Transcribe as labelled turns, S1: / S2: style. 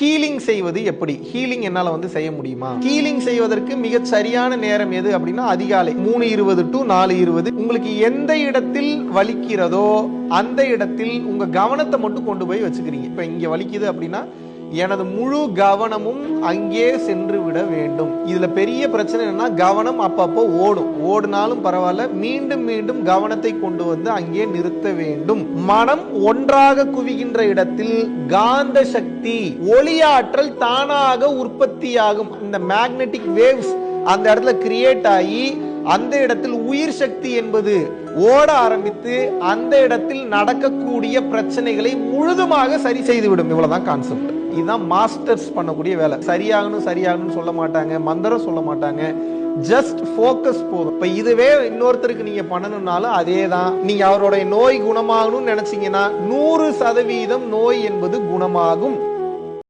S1: Healing செய்வது எப்படி? Healing என்னால வந்து செய்ய முடியுமா? ஹீலிங் செய்வதற்கு மிக சரியான நேரம் எது அப்படின்னா அதிகாலை மூணு இருபது டு நாலு இருபது. உங்களுக்கு எந்த இடத்தில் வலிக்கிறதோ அந்த இடத்தில் உங்க கவனத்தை மட்டும் கொண்டு போய் வச்சுக்கிறீங்க. இப்ப இங்க வலிக்குது அப்படின்னா எனது முழு கவனமும் அங்கே சென்று விட வேண்டும். இதுல பெரிய பிரச்சனை என்னன்னா கவனம் அப்பப்போ ஓடும். ஓடினாலும் பரவாயில்ல மீண்டும் மீண்டும் கவனத்தை கொண்டு வந்து அங்கே நிறுத்த வேண்டும். மனம் ஒன்றாக குவிகின்ற இடத்தில் காந்த சக்தி ஒளியாற்றல் தானாக உற்பத்தியாகும். இந்த மேக்னெட்டிக் வேவ்ஸ் அந்த இடத்துல கிரியேட் ஆகி அந்த இடத்தில் உயிர் சக்தி என்பது ஓட ஆரம்பித்து அந்த இடத்தில் நடக்கக்கூடிய பிரச்சனைகளை முழுதுமாக சரி செய்துவிடும். இவ்வளவுதான் கான்செப்ட் இதுதான் மாஸ்டர்ஸ் பண்ணக்கூடிய வேலை. சரியாகணும் சரியாகணும்னு சொல்ல மாட்டாங்க மந்திரம் சொல்ல மாட்டாங்க. ஜஸ்ட் ஃபோக்கஸ் போதும். இப்போ இதுவே இன்னொருத்தருக்கு நீங்கள் பண்ணணும்னாலும் அதே தான் நீங்கள் அவருடைய நோய் குணமாகணும்னு நினச்சிங்கன்னா நூறு சதவீதம் நோய் என்பது குணமாகும்.